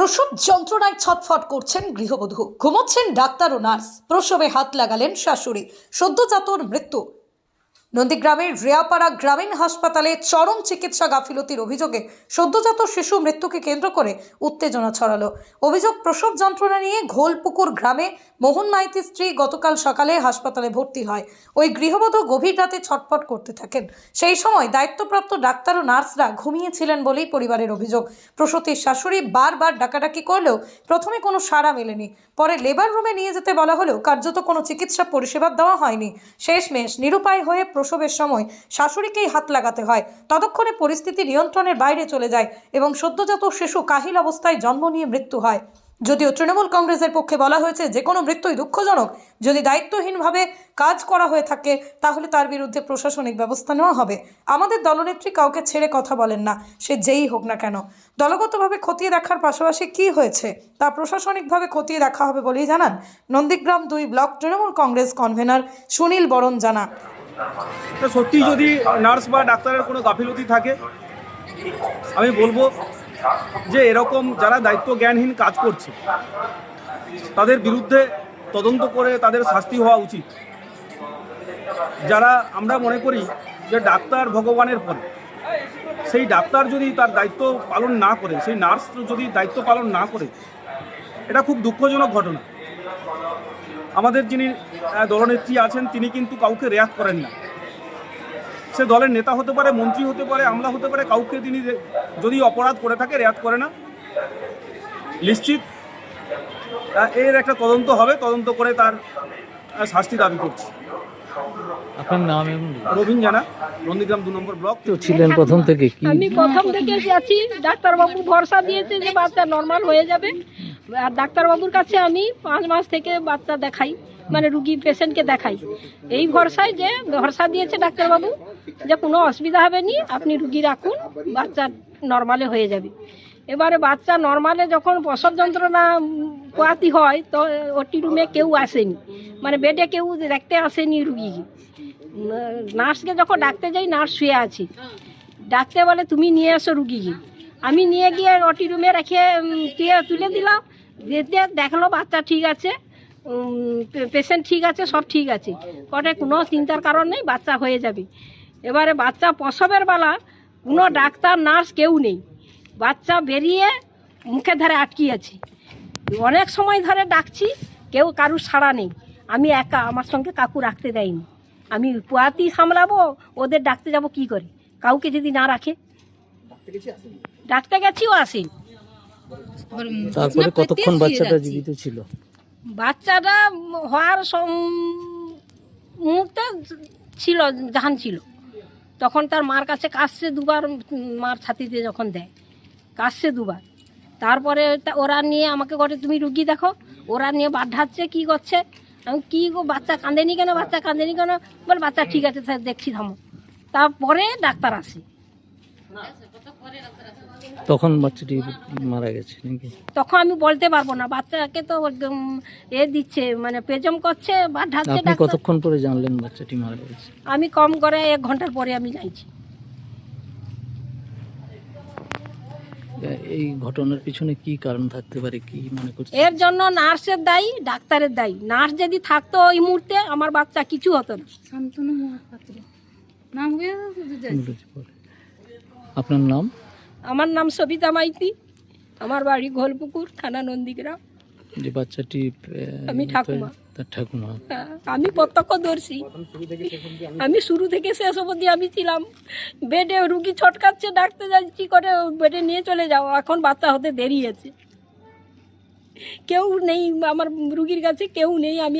প্রসব যন্ত্রণায় ছটফট করছেন গৃহবধূ। ঘুমোচ্ছেন ডাক্তার ও নার্স। প্রসবে হাত লাগালেন শাশুড়ি। সদ্যজাতর মৃত্যু। নন্দীগ্রামের রেয়াপাড়া গ্রামীণ হাসপাতালে চরম চিকিৎসা গাফিলতির অভিযোগে সদ্যজাত শিশু মৃত্যুকে কেন্দ্র করে উত্তেজনা ছড়ালো। অভিযোগ প্রসব যন্ত্রণা নিয়ে ঘোলপুকুর গ্রামে মোহন মাইতির স্ত্রী গতকাল সকালে হাসপাতালে ভর্তি হয়। ওই গৃহবধূ গভীর রাতে ছটফট করতে থাকেন। সেই সময় দায়িত্বপ্রাপ্ত ডাক্তার ও নার্সরা ঘুমিয়েছিলেন বলেই পরিবারের অভিযোগ। প্রসূতির শাশুড়ি বারবার ডাকাডাকি করলেও প্রথমে কোনো সাড়া মেলেনি। পরে লেবার রুমে নিয়ে যেতে বলা হলেও কার্যত কোনো চিকিৎসা পরিষেবা দেওয়া হয়নি। শেষমেশ নিরুপায় হয়ে প্রসবের সময় শাশুড়িকেই হাত লাগাতে হয়। ততক্ষণে পরিস্থিতি নিয়ন্ত্রণের বাইরে চলে যায় এবং সদ্যজাত শিশু কাহিল অবস্থায় জন্ম নিয়ে মৃত্যু হয়। যদিও তৃণমূল কংগ্রেসের পক্ষে বলা হয়েছে যে কোনো মৃত্যুই দুঃখজনক, যদি দায়িত্বহীনভাবে কাজ করা হয়ে থাকে, তাহলে তার বিরুদ্ধে প্রশাসনিক ব্যবস্থা নেওয়া হবে। আমাদের দলনেত্রী কাউকে ছেড়ে কথা বলেন না, সে যেই হোক না কেন। দলগতভাবে খতিয়ে দেখার পাশাপাশি কি হয়েছে, তা প্রশাসনিকভাবে খতিয়ে দেখা হবে বলেই জানান নন্দীগ্রাম দুই ব্লক তৃণমূল কংগ্রেস কনভেনার সুনীল বরণ জানা তো সত্যি যদি নার্স বা ডাক্তারের কোনো গাফিলতি থাকে, আমি বলব যে এরকম যারা দায়িত্ব জ্ঞানহীন কাজ করছে, তাদের বিরুদ্ধে তদন্ত করে তাদের শাস্তি হওয়া উচিত। যারা আমরা মনে করি যে ডাক্তার ভগবানের পরে, সেই ডাক্তার যদি তার দায়িত্ব পালন না করে, সেই নার্স যদি দায়িত্ব পালন না করে, এটা খুব দুঃখজনক ঘটনা। আমাদের যিনি দলনেত্রী আছেন তিনি কিন্তু কাউকে রেয়াত করেন না। সে দলের নেতা হতে পারে মন্ত্রী হতে পারে আমলা হতে পারে কাউকে তিনি যদি অপরাধ করে থাকে রেয়াত করে না। নিশ্চিত এর একটা তদন্ত হবে তদন্ত করে তার শাস্তি দাবি করছি। আপনার নাম এবং রবীন জানা নন্দীগ্রাম দু নম্বর ব্লক। তো ছিলেন প্রথম থেকে কি? আমি প্রথম থেকে আছি ডাক্তারবাবু ভরসা দিয়েছে যে বাচ্চা নর্মাল হয়ে যাবে। আর ডাক্তারবাবুর কাছে আমি পাঁচ মাস থেকে বাচ্চা দেখাই মানে রুগী পেশেন্টকে দেখাই। এই ভরসায় যে, ভরসা দিয়েছে ডাক্তারবাবু যে কোনো অসুবিধা হবে নি, আপনি রুগী রাখুন, বাচ্চা নর্মালে হয়ে যাবে। এবারে বাচ্চা নর্মালে যখন প্রসব যন্ত্রণা পোয়াতি হয়, তো ওটি রুমে কেউ আসেনি। মানে বেডে কেউ দেখতে আসেনি রুগীকে নার্সকে যখন ডাকতে যাই, নার্স শুয়ে আছি। ডাকতে বলে, তুমি নিয়ে আসো রুগীকে। আমি নিয়ে গিয়ে ওটি রুমে রেখে তুলে দিলাম। যেতে দেখল বাচ্চা ঠিক আছে পেশেন্ট ঠিক আছে, সব ঠিক আছে। কটে কোনো চিন্তার কারণ নেই, বাচ্চা হয়ে যাবে। এবারে বাচ্চা প্রসবের বেলা কোনো ডাক্তার, নার্স কেউ নেই। বাচ্চা বেরিয়ে মুখে ধারে আটকিয়েছে অনেক সময় ধরে ডাকছি, কেউ কারুর সাড়া নেই। আমি একা, আমার সঙ্গে কাকু রাখতে দেয়নি। আমি পোয়াতি সামলাবো, ওদের ডাকতে যাব কি করে? কাউকে যদি না রাখে? ডাকতে গেছিও আসেন। তারপরে কতক্ষণ বাচ্চাটা জীবিত ছিল? বাচ্চাটা হওয়ার সম- মুহূর্তে ছিল জাহান ছিল। তখন তার মার কাছে কাশছে দুবার মার ছাতিতে যখন দেয় কাশছে দুবার। তারপরে তা- ওরা নিয়ে আমাকে করে তুমি রুগী দেখো। ওরা নিয়ে বাধ্যাচ্ছে কি করছে? আমি কী গো বাচ্চা কাঁদেনি কেন? বাচ্চা কাঁদেনি কেন? বল বাচ্চা ঠিক আছে স্যার দেখছি থামো। তারপরে ডাক্তার আসে। তখন বাচ্চাটি মারা গেছে নাকি? তখন আমি বলতে পারব না বাচ্চাকে তো এ দিচ্ছে মানে পেজম করছে বাধ্যাচ্ছে আপনি কতক্ষণ পরে জানলেন বাচ্চাটি মারা গেছে? আমি কম করে এক ঘণ্টার পরে আমি যাইছি এই ঘটনার পিছনে কি কারণ থাকতে পারে কি মনে করছে এর জন্য নার্সের দায়ী ডাক্তারের দায়ী। নার্স যদি থাকতো ওই মুহূর্তে আমার বাচ্চা কিছু হতো না। আপনার নাম? আমার নাম সবিতা মাইতি। আমার বাড়ি ঘোলপুকুর থানা নন্দীগ্রাম। যে বাচ্চাটি আমি ঠাকুমা। তার ঠাকুমা। হ্যাঁ, আমি প্রত্যক্ষদর্শী। আমি শুরু থেকে শেষ অবধি আমি ছিলাম। বেডে রুগী ছটকাচ্ছে ডাকতে যাচ্ছি করে বেডে নিয়ে চলে যাও? এখন বাচ্চা হতে দেরি আছে। কেউ নেই আমার রুগীর কাছে কেউ নেই আমি